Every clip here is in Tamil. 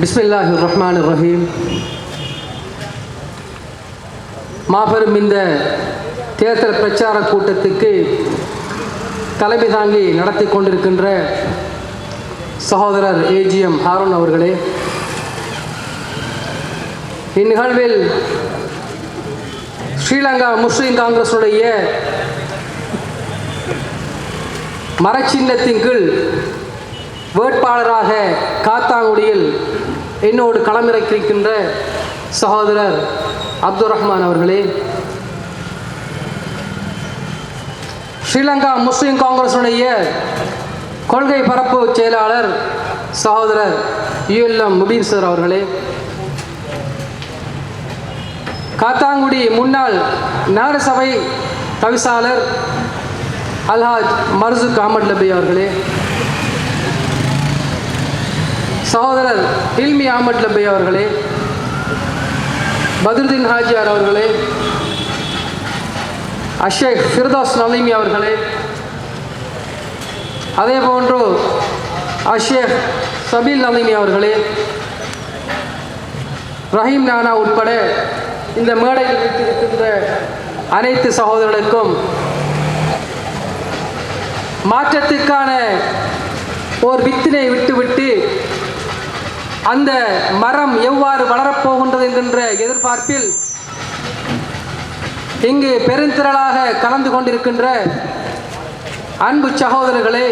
பிஸ்மில்லாஹி ரஹ்மான் ரஹீம் மாபெரும் இந்த தேர்தல் பிரச்சார கூட்டத்துக்கு தலைமை தாங்கி நடத்தி கொண்டிருக்கின்ற சகோதரர் ஏஜிஎம் ஹாரூன் அவர்களே இந்நிகழ்வில் ஸ்ரீலங்கா முஸ்லீம் காங்கிரஸுடைய மரச்சின்னத்தின் கீழ் வேட்பாளராக காத்தாங்குடியில் என்னோடு களமிறக்கிருக்கின்ற சகோதரர் அப்துல் ரஹ்மான் அவர்களே ஸ்ரீலங்கா முஸ்லீம் காங்கிரஸுடைய கொள்கை பரப்பு செயலாளர் சகோதரர் யுஎல்எம் முபீன் சார் அவர்களே காத்தாங்குடி முன்னாள் நகரசபை தவிசாளர் அல்ஹாஜ் மர்சுக் அகமது நபி அவர்களே சகோதரர் இல்மி அஹமத் லபி அவர்களே பத்ருதீன் ஹாஜியார் அவர்களே அஷேக் ஃபிர்தாஸ் நலீமி அவர்களே அதே போன்று அஷேக் சபீல் நலீமி அவர்களே ரஹீம் நானா உட்பட இந்த மேடையில் வைத்திருக்கின்ற அனைத்து சகோதரர்களுக்கும் மாற்றத்துக்கான ஓர் வித்தினை விட்டுவிட்டு அந்த மரம் எவ்வாறு வளரப்போகின்றது என்கின்ற எதிர்பார்ப்பில் இங்கு பெருந்திரளாக கலந்து கொண்டிருக்கின்ற அன்பு சகோதரர்களே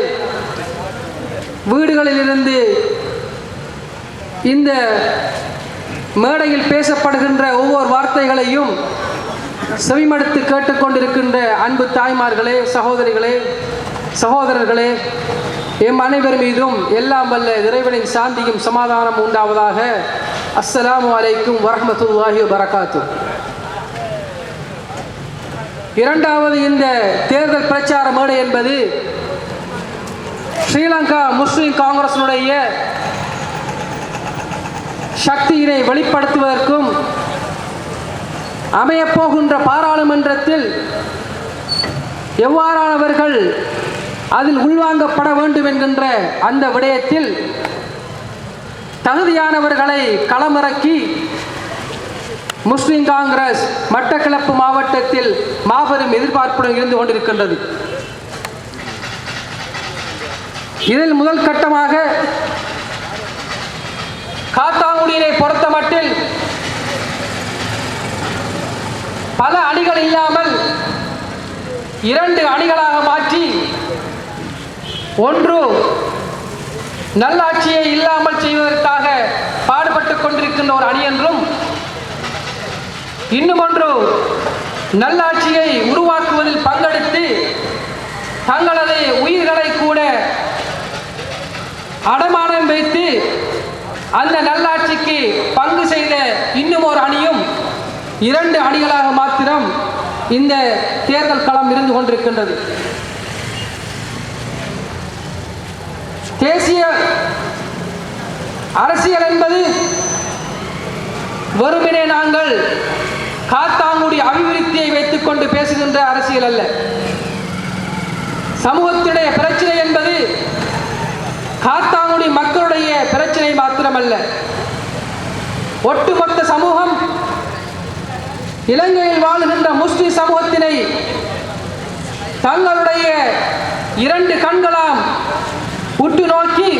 வீடுகளிலிருந்து இந்த மேடையில் பேசப்படுகின்ற ஒவ்வொரு வார்த்தைகளையும் செவிமடுத்து கேட்டுக்கொண்டிருக்கின்ற அன்பு தாய்மார்களே சகோதரிகளே சகோதரர்களே எம் அனைவர் மீதும் எல்லாம் வல்ல இறைவனின் சாந்தியும் சமாதானம் உண்டாவதாக அஸ்ஸலாமு அலைக்கும் வரமத்துல்லாஹி வரகாத்து இரண்டாவது இந்த தேர்தல் பிரச்சார மேடை என்பது ஸ்ரீலங்கா முஸ்லிம் காங்கிரசினுடைய சக்தியினை வெளிப்படுத்துவதற்கும் அமையப்போகின்ற பாராளுமன்றத்தில் எவ்வாறானவர்கள் அதில் உள்வாங்கப்பட வேண்டும் என்கின்ற அந்த விடயத்தில் தகுதியானவர்களை களமிறக்கி முஸ்லிம் காங்கிரஸ் மட்டக்களப்பு மாவட்டத்தில் மாபெரும் எதிர்பார்ப்புடன் இருந்து கொண்டிருக்கின்றது. இதில் முதல் கட்டமாக காத்தாங்குடியினை பொறுத்த மட்டில் பல அணிகள் இல்லாமல் இரண்டு அணிகளாக மாற்றி ஒன்று நல்லாட்சியை இல்லாமல் செய்வதற்காக பாடுபட்டுக் கொண்டிருக்கின்ற ஒரு அணி என்றும் இன்னும் ஒன்று நல்லாட்சியை உருவாக்குவதில் பங்கெடுத்து தங்களது உயிர்களை கூட அடமானம் வைத்து அந்த நல்லாட்சிக்கு பங்கு செய்த இன்னும் ஒரு அணியும் இரண்டு அணிகளாக மாத்திரம் இந்த தேர்தல் களம் இருந்து கொண்டிருக்கின்றது. தேசிய அரசியல் என்பது வெறுமனே நாங்கள் காத்தாங்குடி அபிவிருத்தியை வைத்துக்கொண்டு பேசுகின்ற அரசியல் அல்ல. சமூகத்தினுடைய பிரச்சனை என்பது காத்தாங்குடி மக்களுடைய பிரச்சனை மாத்திரமல்ல. ஒட்டுமொத்த சமூகம் இலங்கையில் வாழுகின்ற முஸ்லிம் சமூகத்தினை தங்களுடைய இரண்டு கண்களாம் உற்று நோக்கி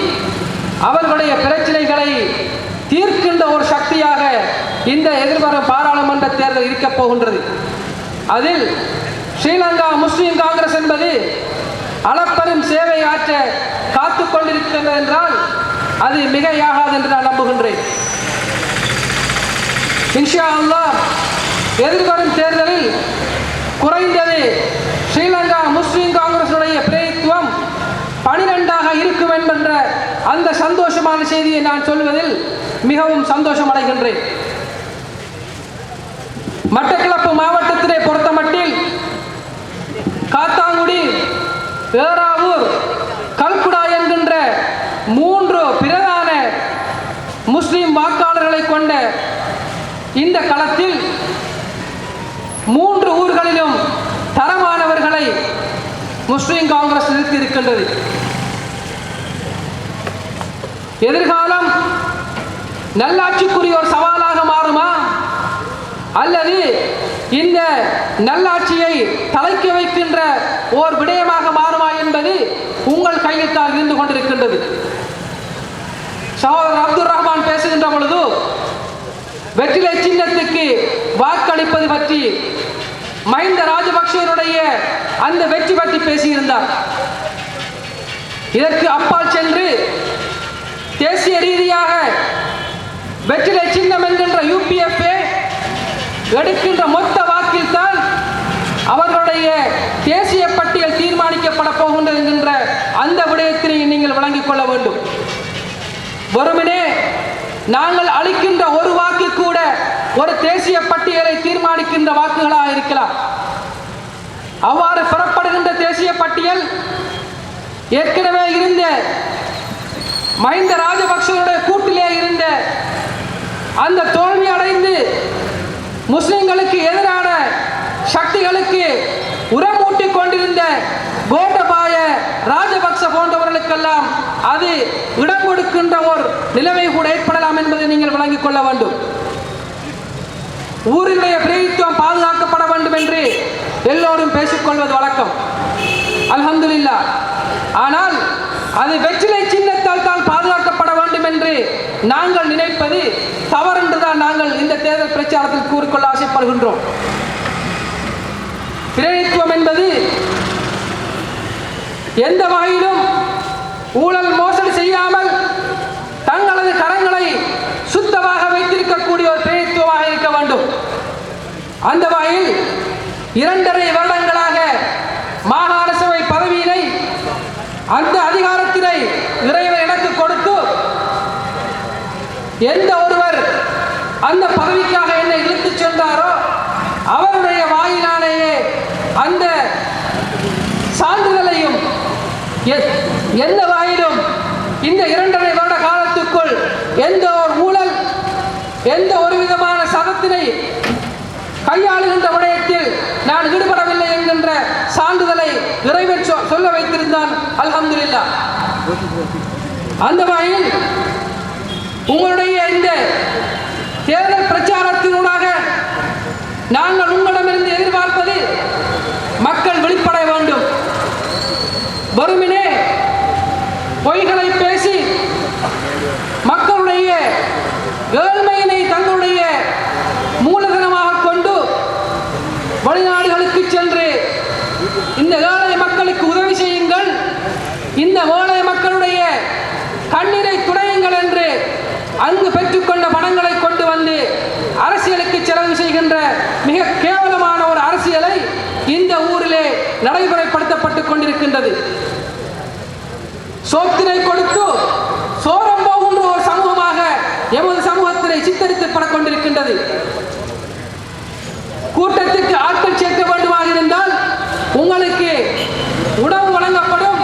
அவர்களுடைய பிரச்சனைகளை தீர்க்கின்ற ஒரு சக்தியாக இந்த எதிர்வரும் பாராளுமன்ற தேர்தல் இருக்க போகின்றது. அதில் ஸ்ரீலங்கா முஸ்லிம் காங்கிரஸ் என்பது அளப்பெரும் சேவை ஆற்ற காத்து கொண்டிருக்கின்றது என்றால் அது மிகையாகாது என்று நான் நம்புகின்றேன். இன்ஷா எதிர்வரும் தேர்தலில் குறைந்தது ஸ்ரீலங்கா முஸ்லிம் காங்கிரசுடைய இருக்கும் என்கின்ற அந்த சந்தோஷமான செய்தியை நான் சொல்வதில் மிகவும் சந்தோஷம் அடைகின்றேன் மட்டக்களப்பு மாவட்டத்திலே பொறுத்த மட்டில் காத்தாங்குடி ஏறாவூர் கல்குடா என்கின்ற மூன்று பிரதான முஸ்லிம் வாக்காளர்களை கொண்ட இந்த களத்தில் மூன்று ஊர்களிலும் தரமானவர்களை முஸ்லிம் காங்கிரஸ் நிறுத்தி இருக்கின்றது எதிர்காலம் நல்லாட்சிக்குரிய ஒரு சவாலாக மாறுமா? அல்லது இந்த நல்லாட்சியை தலைக்க வைக்கின்ற ஓர் விடயமாக மாறுமா என்பது உங்கள் கையில் தான் இருந்து கொண்டிருக்கின்றது. சகோதரர் அப்துல் ரஹ்மான் பேசுகின்ற பொழுது வெற்றிலை சின்னத்துக்கு வாக்களிப்பது பற்றி மஹிந்த ராஜபக்சேருடைய அந்த வெற்றி பற்றி பேசியிருந்தார். இதற்கு அப்பால் சென்று தேசிய ரீதியாக வெற்றிலை சின்னம் என்கின்ற யூபிஎஃப்ஏ எடுக்கின்ற மொத்த வாக்கில் தான் அவர்களுடைய தேசிய பட்டியல் தீர்மானிக்கப்பட போகின்றது என்கின்ற அந்த விடயத்தினை நீங்கள் வழங்கிக் கொள்ள வேண்டும். வெறுமனே நாங்கள் அளிக்கின்ற ஒரு வாக்கு கூட ஒரு தேசிய பட்டியலை தீர்மானிக்கின்ற வாக்குகளாக இருக்கலாம். அவ்வாறு பெறப்படுகின்ற தேசிய பட்டியல் ஏற்கனவே இருந்த மஹிந்த ராஜபக்சனுடைய கூட்டிலே இருந்த அந்த தோல்வி அடைந்து முஸ்லிம்களுக்கு எதிரான சக்திகளுக்கு உரமூட்டி கொண்டிருந்த கோட்டபாய ராஜபக்ச போன்றவர்களுக்கெல்லாம் அது இடம் கொடுக்கின்ற ஒரு நிலைமை கூட ஏற்படலாம் என்பதை நீங்கள் வழங்கிக் கொள்ள வேண்டும். ஊரினுடைய பிரதித்துவம் பாதுகாக்கப்பட வேண்டும் என்று எல்லோரும் பேசிக்கொள்வது வழக்கம். அலமதுல்லா ஆனால் அது வெற்றிலை சின்னத்தால் தான் என்று நாங்கள் நினைப்பது தவறென்று தான் நாங்கள் இந்த தேர்தல் பிரச்சாரத்தில் கூறிக்கொள்ள ஆசைப்படுகின்றோம். பிரதித்துவம் என்பது எந்த வகையிலும் ஊழல் மோசடி செய்யாமல் தங்களது கரங்களை சுத்தமாக வைத்திருக்கக்கூடிய ஒரு பிரதித்துவமாக இருக்க வேண்டும். அந்த வகையில் இரண்டரை வருட மாகாண சபை பதவியினை அந்த அதிகாரத்தினை இறைவன் எனக்கு கொடுத்து எந்த ஒருவர் அந்த பதவிக்காக என்னை இழுத்துச் சென்றாரோ அவருடைய வாயிலாலேயே அந்த சான்றிதழையும் எ- எந்த வாயிலும் இந்த இரண்டரை வருட காலத்துக்குள் எந்த ஒரு ஊழல் எந்த ஒரு விதமான சதத்தினை கையாளுகின்ற விடயத்தில் நான் ஈடுபடவில்லை என்கின்ற சான்றிதழை இறைவன் சொ- சொல்ல வைத்திருந்தான். அல்ஹம்துலில்லாஹ் அந்த வகையில் உங்களுடைய இந்த தேர்தல் பிரச்சாரத்தினூடாக நாங்கள் உங்களிடமிருந்து எதிர்பார்ப்பது மக்கள் வெளிப்பட வேண்டும். வறுமினே பொய்கள் பேசி மக்களுடைய ஏழ்மையினை தங்களுடைய மூலதனமாக கொண்டு வெளிநாடுகளுக்கு சென்று இந்த ஏழை மக்களுக்கு உதவி செய்யுங்கள் இந்த ஏழை மக்களுடைய கண்ணீரை துடையுங்கள் என்று அங்கு பெற்றுக்கொண்ட பணங்களை கொண்டு வந்து அரசியலுக்கு செலவு செய்கின்ற மிக கேவலமான ஒரு அரசியலை இந்த ஊரிலே நடைமுறைப்படுத்தப்பட்டுக் கொண்டிருக்கின்றது சோத்தினை கொடுத்து சோரம் போகின்ற ஒரு சமூகமாக எமது சமூகத்தினை சித்தரித்து படக்கொண்டிருக்கின்றது கூட்டத்துக்கு ஆட்கள் சேர்க்க வேண்டுமாக இருந்தால் உங்களுக்கு உணவு வழங்கப்படும்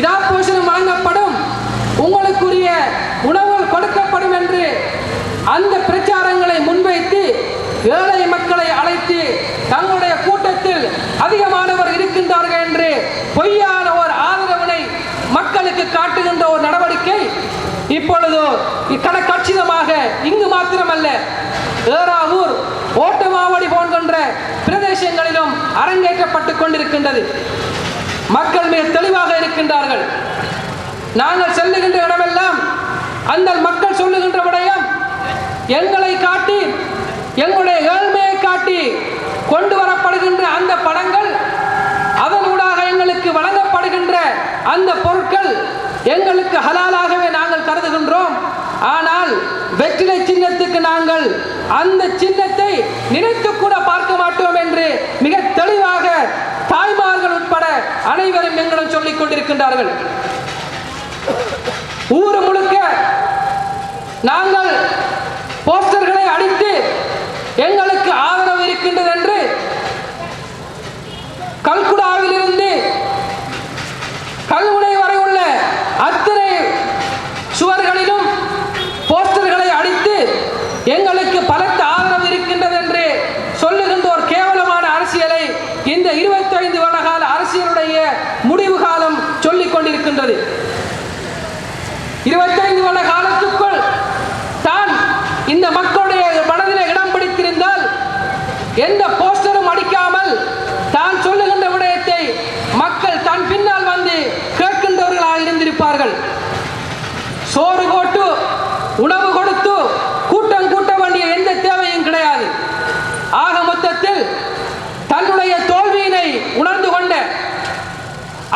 இடாப்போஷனம் வழங்கப்படும் உங்களுக்குரிய உணவுகள் கொடுக்கப்படும் என்று அந்த பிரச்சாரங்களை முன்வைத்து ஏழை மக்களை அழைத்து தங்களுடைய கூட்டத்தில் அதிகமானவர் இருக்கின்றார்கள் என்று பொய்யா மக்களுக்கு காட்டுகின்ற ஒரு நடவடிக்கை இப்பொழுது கணக்கச்சிதமாக இங்கு மாத்திரமல்ல ஏறாவூர் ஓட்டமாவடி போன்ற பிரதேசங்களிலும் அரங்கேற்றப்பட்டுக் கொண்டிருக்கின்றது. மக்கள் மிக தெளிவாக இருக்கின்றார்கள். நாங்கள் செல்லுகின்ற இடமெல்லாம் அந்த மக்கள் சொல்லுகின்ற விடயம் எங்களை காட்டி எங்களுடைய ஏழ்மையை காட்டி கொண்டு வரப்படுகின்ற அந்த படங்கள் அதனூடாக எங்களுக்கு வழங்கப்படுகின்ற அந்த பொருட்கள் எங்களுக்கு ஹலாலாகவே நாங்கள் கருதுகின்றோம். ஆனால் வெற்றிலை சின்னத்துக்கு நாங்கள் அந்த சின்னத்தை நினைத்து கூட பார்க்க மாட்டோம் என்று மிக தெளிவாக தாய்மார்கள் உட்பட அனைவரும் எங்களும் சொல்லிக் கொண்டிருக்கின்றார்கள். ஊர் முழுக்க நாங்கள் போஸ்டர்களை அடித்து எங்களுக்கு ஆதரவு இருக்கின்றது என்று கல்குடா கல்முனை வரை உள்ள அத்தனை சுவர்களிலும் போஸ்டர்களை அடித்து எங்களுக்கு பலத்த ஆதரவு இருக்கின்றது என்று சொல்லுகின்ற ஒரு கேவலமான அரசியலை இந்த 25 வருட கால அரசியலுடைய முடிவு காலம் சொல்லிக் கொண்டிருக்கின்றது இருபத்தைந்து வருட காலத்துக்குள் தான் மக்களுடைய மனதிலே இடம் பிடித்திருந்தால் எந்த போஸ்டரும் அடிக்காமல் தான் சொல்லுகின்ற விடயத்தை மக்கள் தன் பின்னால் வந்து கேட்கின்றவர்களாக இருந்திருப்பார்கள் சோறு போட்டு உணவு கொடுத்து கூட்டம் கூட்ட வேண்டிய எந்த தேவையும் கிடையாது ஆக மொத்தத்தில் தன்னுடைய தோல்வியினை உணர்ந்து கொண்ட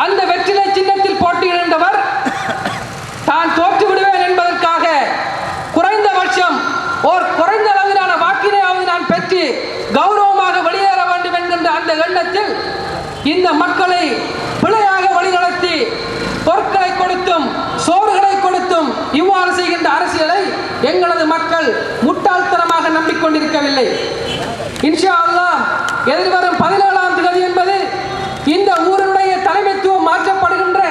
அந்த வெற்றிலை சின்னத்தில் போட்டியிடுகின்றவர் தான் தோற்று விடுவேன் என்பதற்காக குறைந்தபட்சம் ஓர் குறைந்த அளவிலான வாக்கினையாவது நான் பெற்று கௌரவமாக வெளியேற வேண்டும் என்கின்ற அந்த எண்ணத்தில் இந்த மக்களை பிழையாக வழிநடத்தி பொருட்களை கொடுத்தும் சோறுகளை கொடுத்தும் இவ்வாறு செய்கின்ற அரசியலை எங்களது மக்கள் முட்டாள்தனமாக நம்பிக்கொண்டிருக்கவில்லை. இன்ஷா அல்லாஹ் எதிர்வரும் பதினேழாம் தேதி என்பது இந்த ஊரினுடைய தலைமைத்துவம் மாற்றப்படுகின்ற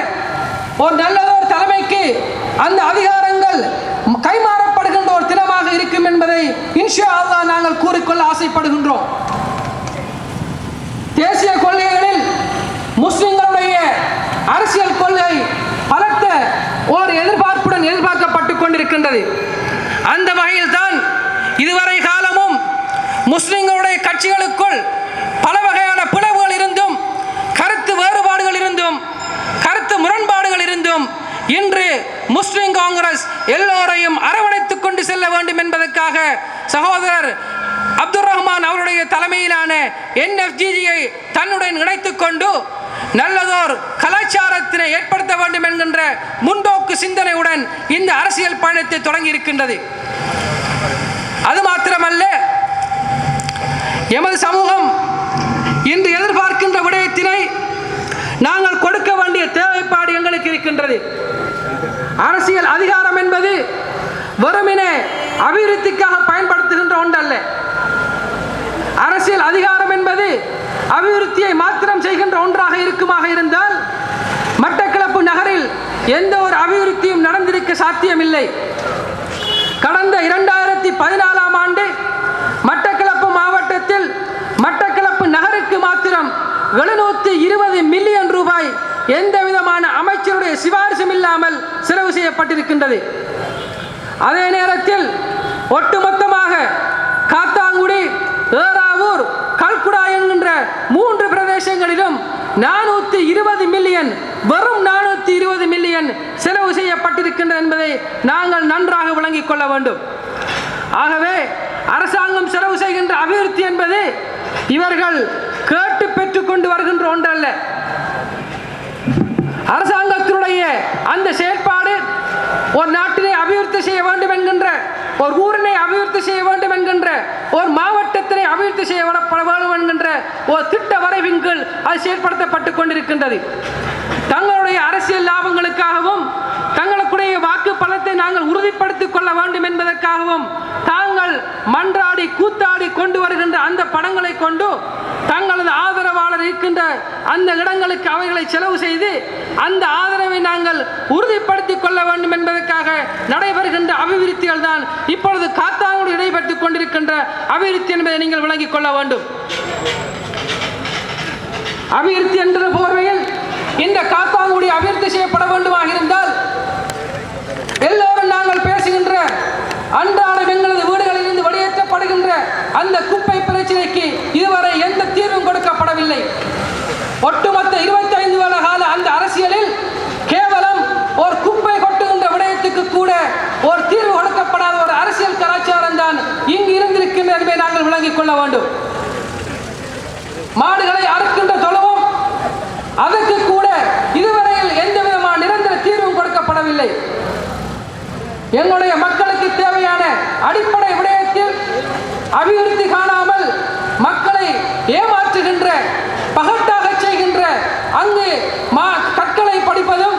ஒரு நல்லதொரு தலைமைக்கு அந்த அதிகாரங்கள் கைமாறப்படுகின்ற ஒரு தினமாக இருக்கும் என்பதை இன்ஷா அல்லா நாங்கள் கூறிக்கொள்ள ஆசைப்படுகின்றோம். தேசிய கொள்கை முஸ்லிம்களுடைய அரசியல் கொள்கை பலத்த ஒரு எதிர்பார்ப்புடன் எதிர்பார்க்கப்பட்டுக் கொண்டிருக்கின்றது. அந்த வகையில் தான் இதுவரை காலமும் முஸ்லிம்களுடைய கட்சிகளுக்குள் பல வகையான பிளவுகள் இருந்தும் கருத்து வேறுபாடுகள் இருந்தும் கருத்து முரண்பாடுகள் இருந்தும் இன்று முஸ்லிம் காங்கிரஸ் எல்லோரையும் அரவணைத்துக் கொண்டு செல்ல வேண்டும் என்பதற்காக சகோதரர் அப்துல் ரஹ்மான் அவருடைய தலைமையிலான என்எஃப்ஜிஜியை தன்னுடன் இணைத்துக் கொண்டு நல்லதோர் கலாச்சாரத்தினை ஏற்படுத்த வேண்டும் என்கின்ற முன்போக்கு சிந்தனையுடன் இந்த அரசியல் பயணத்தை தொடங்கி இருக்கின்றது அது மாத்திரமல்ல எமது சமூகம் இன்று எதிர்பார்க்கின்ற விடயத்தினை நாங்கள் கொடுக்க வேண்டிய தேவைப்பாடு எங்களுக்கு இருக்கின்றது. அரசியல் அதிகாரம் என்பது வெறுமினே அபிவிருத்திக்காக பயன்படுத்துகின்ற ஒன்றல்ல அரசியல் அதிகாரம் என்பது அபிவிருத்தியை மாத்திரம் செய்கின்ற ஒன்றாக இருந்தால் மட்டக்களப்பு நகரில் எந்த ஒரு அபிவிருத்தியும் நடந்திருக்க சாத்தியமில்லை. கடந்த இரண்டாயிரத்தி பதினாலாம் ஆண்டு மட்டக்களப்பு மாவட்டத்தில் மட்டக்களப்பு நகருக்கு மாத்திரம் எழுநூத்தி இருபது மில்லியன் ரூபாய் எந்த விதமான அமைச்சருடைய சிபாரிசும் இல்லாமல் செலவு செய்யப்பட்டிருக்கின்றது. அதே நேரத்தில் ஒட்டுமொத்தமாக காத்தாங்குடி ஏறாவூர் கல்குடா என்கின்ற மூன்று பிரதேசங்களிலும் நானூறு நானூத்தி இருபது மில்லியன் வெறும் நானூத்தி இருபது மில்லியன் செலவு செய்யப்பட்டிருக்கின்றது என்பதை நாங்கள் நன்றாக விளங்கிக் கொள்ள வேண்டும். ஆகவே அரசாங்கம் செலவு செய்கின்ற அபிவிருத்தி என்பது இவர்கள் கேட்டு பெற்றுக்கொண்டு வருகின்ற ஒன்றல்ல. அரசாங்கத்தினுடைய அந்த செயல்பாடு ஒரு நாட்டினை அபிவிருத்தி செய்ய வேண்டும் என்கின்ற ஒரு ஊரினை அபிவிருத்தி செய்ய வேண்டும் என்கின்ற ஒரு மாவட்டத்தினை அபிவிருத்தி செய்ய வேண்டும் என்கின்ற ஒரு திட்ட வரைவின் கீழ் அது செயற்படுத்தப்பட்டு கொண்டிருக்கின்றது. தங்களுடைய அரசியல் லாபங்களுக்காகவும் தங்களுக்குடைய வாக்கு பலத்தை நாங்கள் உறுதிப்படுத்திக் கொள்ள வேண்டும் என்பதற்காகவும் தாங்கள் மன்றாடி கூத்தாடி கொண்டு வருகின்ற அந்த படங்களை கொண்டு தங்களது இருக்கின்ற அந்த இடங்களுக்கு அவைகளை செலவு செய்து அந்த ஆதரவை நாங்கள் உறுதிப்படுத்திக் கொள்ள வேண்டும் என்பதற்காக நடைபெறுகின்ற அபிவிருத்திகள் தான் இப்பொழுது காத்தாங்கோடு இடைபெற்றுக் கொண்டிருக்கின்ற அபிவிருத்தி என்பதை நீங்கள் விளங்கிக் கொள்ள வேண்டும். அபிவிருத்தி என்ற போர்வையில் இந்த காத்தாங்குடி அபிவிருத்தி செய்யப்பட வேண்டுமாக இருந்தால் எல்லோரும் நாங்கள் பேசுகின்ற அன்றாடம் எங்களது வீடுகளில் இருந்து வெளியேற்றப்படுகின்ற அந்த குப்பை பிரச்சனைக்கு இதுவரை எந்த தீர்வும் கொடுக்கப்படவில்லை ஒட்டுமொத்த இருபத்தி ஐந்து வருட கால அந்த அரசியலில் கேவலம் ஒரு குப்பை கொட்டுகின்ற விடயத்துக்கு கூட ஒரு தீர்வு கொடுக்கப்படாத ஒரு அரசியல் கலாச்சாரம் தான் இங்கு இருந்திருக்கின்ற என்பதை நாங்கள் விளங்கிக் கொள்ள வேண்டும். மாடுகளை அறுக்கின்ற தொழுவும் அதற்கு கூட இதுவரையில் எந்த விதமான நிரந்தர தீர்வும் கொடுக்கப்படவில்லை. எங்களுடைய மக்களுக்கு தேவையான அடிப்படை விடயத்தில் அபிவிருத்தி காணாமல் மக்களை ஏமா பகட்டாக செய்கின்ற அங்கு மா கற்களை படிப்பதும்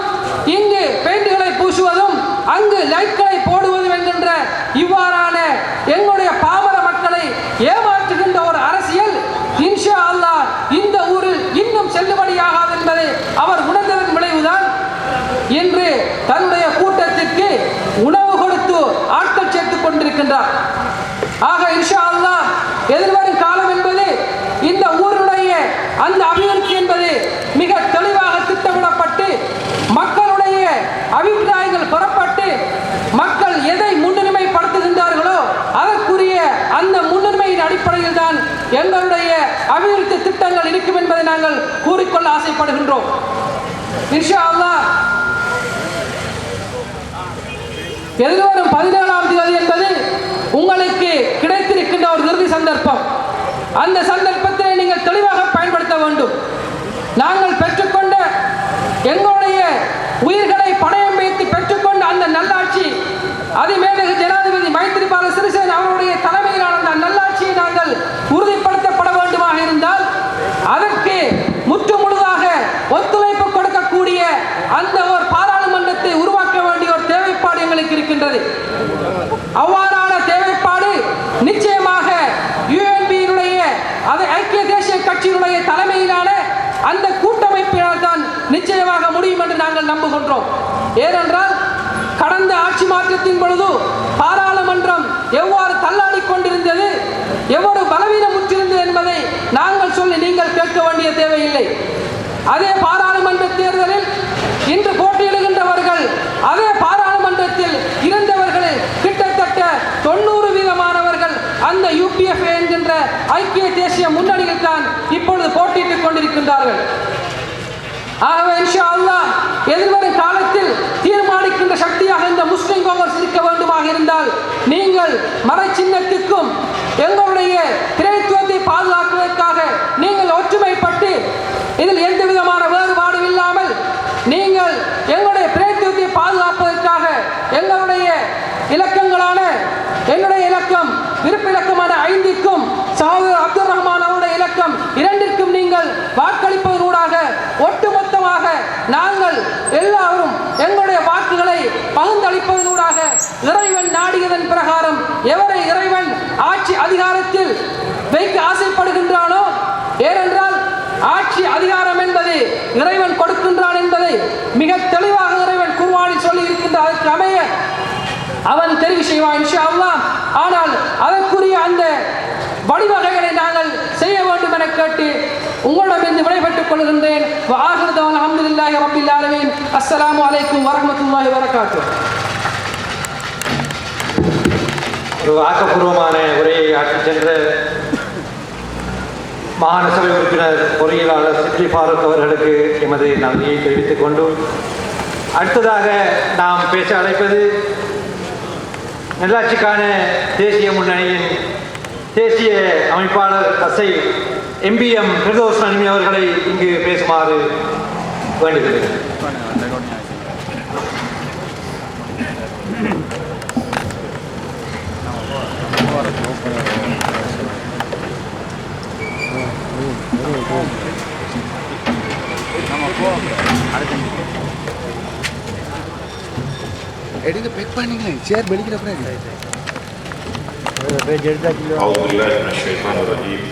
இங்கு பெயிண்டுகளை பூசுவதும் அங்கு லைட்களை போடுவதும் என்கின்ற இவ்வாறான எங்களுடைய பாமர மக்களை ஏமாற்றுகின்ற ஒரு அரசியல் இன்ஷா அல்லாஹ் இந்த ஊரில் இன்னும் செல்லுபடியாகாது என்பதை அவர் உணர்ந்ததன் விளைவுதான் இன்று தன்னுடைய கூட்டத்திற்கு உணவு கொடுத்து ஆட்கள் சேர்த்துக் கொண்டிருக்கின்றார் ஆக இன்ஷா அல்லாஹ் எதிர்வரும் காலம் என்பது இந்த ஊருடைய அந்த அபிவிருத்தி என்பது மிக தெளிவாக திட்டமிடப்பட்டு மக்களுடைய அபிப்பிராயங்கள் பெறப்பட்டு மக்கள் எதை முன்னுரிமைப்படுத்துகின்றார்களோ அதற்கு நாங்கள் கூறிக்கொள்ள ஆசைப்படுகின்றோம். இன்ஷா அல்லாஹ் எதிர்வரும் பதினேழாம் தேதி என்பது உங்களுக்கு கிடைத்திருக்கின்ற ஒரு இறுதி சந்தர்ப்பம். அந்த சந்தர்ப்பத்தை நீங்கள் தெளிவாக பயன்படுத்த வேண்டும். நாங்கள் பெற்றுக்கொண்ட எங்களுடைய உயிர்களை பணயம் வைத்து பெற்றுக்கொண்ட அந்த நல்லாட்சி அதிமேலக ஜனாதிபதி மைத்திரிபால சிறிசேன அவருடைய தலைமையிலான அந்த நல்லாட்சியை நாங்கள் உறுதிப்படுத்தப்பட வேண்டுமாக இருந்தால் அதற்கு முற்று முழுதாக ஒத்துழைப்பு கொடுக்கக்கூடிய அந்த ஒரு பாராளுமன்றத்தை உருவாக்க வேண்டிய ஒரு தேவைப்பாடு எங்களுக்கு இருக்கின்றது அவ்வாறான தேவைப்பாடு நிச்சயமாக யுஎன்பியினுடைய அது ஐக்கிய தேசிய கட்சியினுடைய தலைமையிலான அந்த கூட்டமைப்பினால் தான் நிச்சயமாக முடியும் என்று நாங்கள் நம்புகின்றோம். ஏனென்றால் கடந்த ஆட்சி மாற்றத்தின் பொழுது பாராளுமன்றம் எவ்வாறு தள்ளாடி கொண்டிருந்தது எவ்வளவு பலவீனமுற்றிருந்தது என்பதை நாங்கள் சொல்லி நீங்கள் கேட்க வேண்டிய தேவையில்லை. அதே பாராளுமன்ற தேர்தலில் இன்று போட்டியிடுகின்றவர்கள் அதே பாராளுமன்றத்தில் இருந்தவர்களில் கிட்டத்தட்ட தொண்ணூறு வீதமானவர்கள் அந்த யூபிஎஃப் என்கின்ற ஐக்கிய தேசிய முன்னணியில் தான் இப்பொழுது போட்டியிட்டுக் கொண்டிருக்கின்றார்கள். ஆகவே அல்லாஹ் எதிர்வரும் காலத்தில் தீர்மானிக்கின்ற சக்தியாக இந்த முஸ்லிம் காங்கிரஸ் இருக்க வேண்டுமாக இருந்தால் நீங்கள் மரச்சின்னத்துக்கும் எங்களுடைய திரைத்துவத்தை பாதுகாக்குவதற்காக நீங்கள் ஒற்றுமைப்பட்டு இதில் எந்த விதமான வேறுபாடும் இல்லாமல் நீங்கள் எங்களுடைய பிரேத்துவத்தை பாதுகாப்பதற்காக எங்களுடைய இலக்கங்களான என்னுடைய இலக்கம் விருப்ப இலக்கமான ஐந்திற்கும் சகோதரர் அப்துல் ரஹ்மான் அவருடைய இலக்கம் இரண்டிற்கும் நீங்கள் வாக்களிப்பதனூடாக ஒட்டுமொத்த எல்லாரும் எங்களுடைய வாக்குகளை பகிர்ந்தளிப்பதனூடாக இறைவன் நாடியதன் பிரகாரம் எவரை இறைவன் ஆட்சி அதிகாரத்தில் வைக்க ஆசைப்படுகின்றானோ ஏனென்றால் ஆட்சி அதிகாரம் என்பது இறைவன் கொடுக்கின்றான் என்பதை மிக தெளிவாக இறைவன் குர்வானில் சொல்லி இருக்கின்ற அதற்கு அமைய அவன் தெரிவு செய்வான் இன்ஷா அல்லாஹ் ஆனால் அதற்குரிய அந்த வழிவகைகளை நாங்கள் செய்ய வேண்டும் என கேட்டு உங்களிடமிருந்து விடைபெற்றுக் கொள்கின்றேன். ஆகிருதவன் அஹமதுல்லாஹி ரபில் ஆலமீன். அஸ்ஸலாமு அலைக்கும் வரஹ்மத்துல்லாஹி வரகாத்துஹ் ஒரு ஆக்கப்பூர்வமான உரையை ஆற்றி சென்ற மாகாண சபை உறுப்பினர் பொறியியலாளர் சிட்லி ஃபாரூக் அவர்களுக்கு எமது நன்றியை தெரிவித்துக் கொண்டு அடுத்ததாக நாம் பேச அழைப்பது நல்லாட்சிக்கான தேசிய முன்னணியின் தேசிய அமைப்பாளர் தசை எம்பிஎம் எம் பிரதோஷ் அவர்களை இங்கு பேசுமாறு வேண்டுகிறேன். எடுத்து பிக் பண்ணிங்களேன் சேர் வெளிக்கிறப்ப அவுதுல்லாஹி மினஷ் ஷைத்தானிர் ரஜீம்.